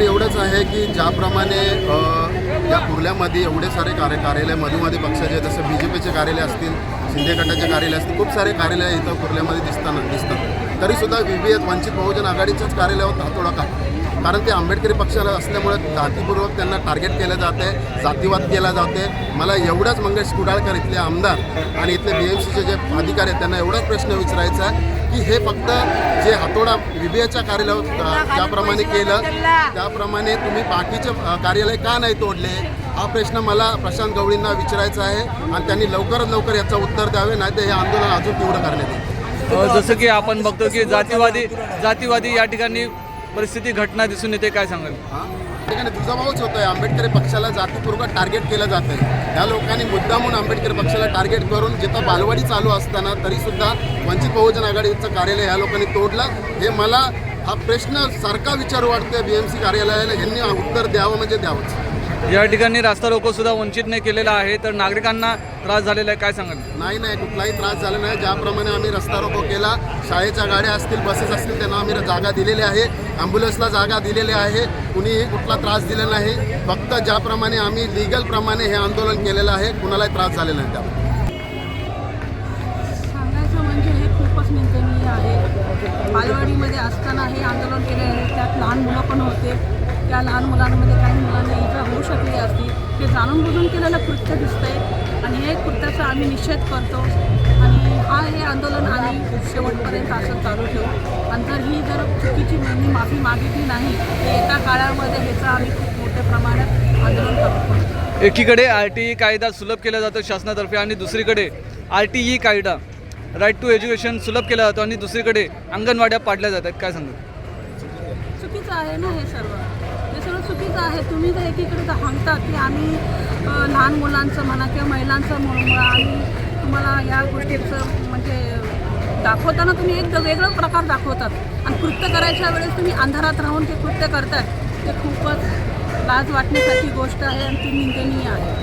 एवढंच आहे की ज्याप्रमाणे या कुर्ल्यामध्ये एवढे सारे कार्य कार्यालय मधुमधी पक्षाचे जसं बी जे पीचे कार्यालय असतील शिंदे गटाचे कार्यालय असतील खूप सारे कार्यालय इथं कुर्ल्यामध्ये दिसताना दिसतात. तरीसुद्धा व्ही बी वंचित बहुजन आघाडीच्याच कार्यालयावर हातोडा का? कारण ते आंबेडकरी पक्षाला असल्यामुळे जातीपूर्वक त्यांना टार्गेट केलं जाते जातीवाद केला जाते. मला एवढंच मंगेश कुडाळकर इथले आमदार आणि इथले बी एम सीचे जे अधिकारी आहेत त्यांना एवढाच प्रश्न विचारायचा आहे की हे फक्त जे हातोडा विबीएच्या बी एच्या ज्याप्रमाणे केलं. त्याप्रमाणे तुम्ही बाकीचे कार्यालय का नाही तोडले? हा प्रश्न मला प्रशांत गवळींना विचारायचा आहे आणि त्यांनी लवकरात लवकर याचं उत्तर द्यावे नाही तर हे आंदोलन अजून तीव्र करण्यात येईल. जसं की आपण बघतो की जातीवादी जातीवादी या ठिकाणी परिस्थिती घटना दिसून येते काय सांगाल? हा? ठिकाणी दुजाभावच होतो आहे आंबेडकर पक्षाला जातीपूर्वक टार्गेट केलं जात आहे. या लोकांनी मुद्दामून आंबेडकर पक्षाला टार्गेट करून जिथं बालवाडी चालू असताना तरीसुद्धा वंचित बहुजन आघाडीचं कार्यालय या लोकांनी तोडलं. हे मला हा प्रश्न सारखा विचार वाटतोय बी एम सी कार्यालयाला. यांनी उत्तर द्यावं म्हणजे द्यावंच. या ठिकाणी रास्ता रोको सुद्धा वंचितने केलेला आहे तर नागरिकांना त्रास झालेला आहे काय सांगाल? नाही नाही कुठलाही त्रास झाला नाही. ज्याप्रमाणे आम्ही रस्ता रोको केला शाळेच्या गाड्या असतील बसेस असतील त्यांना आम्ही जागा दिलेली आहे. ॲम्ब्युलन्सला जागा दिलेली आहे. कुणीही कुठला त्रास दिलेला नाही. फक्त ज्याप्रमाणे आम्ही लिगल प्रमाणे हे आंदोलन केलेलं आहे कुणालाही त्रास झालेला नाही त्यामुळे सांगायचं म्हणजे हे खूपच निंदनीय आहे. बालवाडीमध्ये असताना हे आंदोलन केले आहे. त्यात लहान मुलं पण होते. त्या लहान मुलांमध्ये काही मुलांना इजा होऊ शकली असती ते जाणून बुजून केलेलं कृत्य दिसतंय. आणि हे कृत्याचा आम्ही निषेध करतो. आणि हा हे आंदोलन आम्ही शेवटपर्यंत असं चालू ठेवू. आणि जर ही जर चुकीची मी माफी मागितली नाही तर येत्या काळामध्ये ह्याचं आम्ही खूप मोठ्या प्रमाणात आंदोलन करतो. एकीकडे आर टी ई कायदा सुलभ केला जातो शासनातर्फे आणि दुसरीकडे आर टी ई कायदा राईट टू एज्युकेशन सुलभ केला जातो आणि दुसरीकडे अंगणवाड्या पाडल्या जातात. काय सांगू? चुकीचं आहे ना हे हे सर्व? चुकीचं आहे. तुम्ही जर एकीकडे तर सांगता की आम्ही लहान मुलांचं म्हणा किंवा महिलांचं म्हणून आम्ही तुम्हाला या गोष्टीचं म्हणजे दाखवताना तुम्ही एक वेगळं प्रकार दाखवतात. आणि कृत्य करायच्या वेळेस तुम्ही अंधारात राहून ते कृत्य करतात ते खूपच लाज वाटण्यासारखी गोष्ट आहे आणि ती निंदनीय आहे.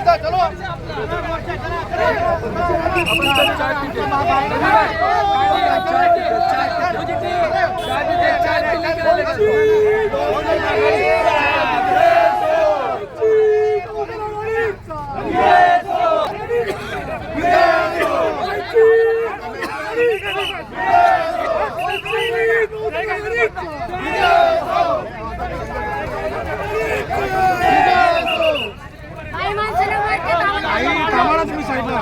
काही तुम्ही साईडला